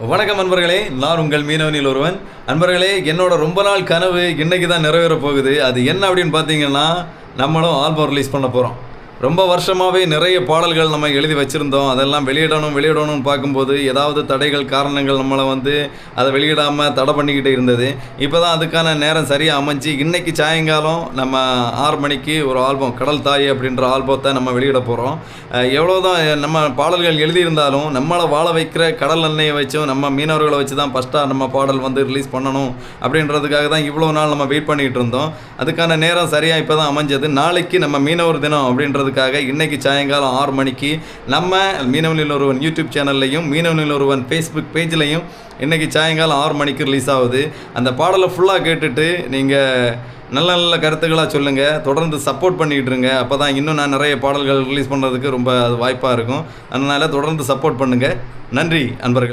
வணக்கம் அன்பர்களே நான் உங்கள் மீனவனில் ஒருவன். அன்பர்களே என்னோட ரொம்ப நாள் கனவு இன்னைக்கு தான் நிறைவேற போகுது. அது என்ன அப்படின்னு பார்த்தீங்கன்னா நம்மளும் ஆல்பம் ரிலீஸ் பண்ண போகிறோம் ரொம்ப வருஷமாகவே நிறைய பாடல்கள் நம்ம எழுதி வச்சுருந்தோம். அதெல்லாம் வெளியிடணும் வெளியிடணும்னு பார்க்கும்போது ஏதாவது தடைகள் காரணங்கள் நம்மளை வந்து அதை வெளியிடாமல் தடை பண்ணிக்கிட்டு இருந்தது. இப்போ தான் அதுக்கான நேரம் சரியாக அமைஞ்சு இன்னைக்கு சாயங்காலம் நம்ம ஆறு மணிக்கு ஒரு ஆல்பம் கடல் தாய் அப்படின்ற ஆல்பத்தை நம்ம வெளியிட போகிறோம் எவ்வளோ தான் நம்ம பாடல்கள் எழுதியிருந்தாலும் நம்மளை வாழ வைக்கிற கடல் எண்ணெயை வச்சும் நம்ம மீனவர்களை வச்சு தான் ஃபஸ்ட்டாக நம்ம பாடல் வந்து ரிலீஸ் பண்ணணும் அப்படின்றதுக்காக தான் இவ்வளோ நாள் நம்ம வெயிட் பண்ணிகிட்டு இருந்தோம். அதுக்கான நேரம் சரியாக இப்போ தான் அமைஞ்சது. நாளைக்கு நம்ம மீனவர் தினம் அப்படின்றது பண்ணுறதுக்காக இன்றைக்கி சாயங்காலம் ஆறு மணிக்கு நம்ம மீனவனில் ஒருவன் யூடியூப் சேனல்லையும் மீனவனில் ஒருவன் ஃபேஸ்புக் பேஜ்லையும் இன்னைக்கு சாயங்காலம் ஆறு மணிக்கு ரிலீஸ் ஆகுது. அந்த பாடலை ஃபுல்லாக கேட்டுட்டு நீங்கள் நல்ல நல்ல கருத்துக்களாக சொல்லுங்கள் தொடர்ந்து சப்போர்ட் பண்ணிக்கிட்டு இருங்க. அப்போ தான் இன்னும் நான் நிறைய பாடல்கள் ரிலீஸ் பண்ணுறதுக்கு ரொம்ப அது வாய்ப்பாக இருக்கும். அதனால் தொடர்ந்து சப்போர்ட் பண்ணுங்கள் நன்றி அன்பர்கள்.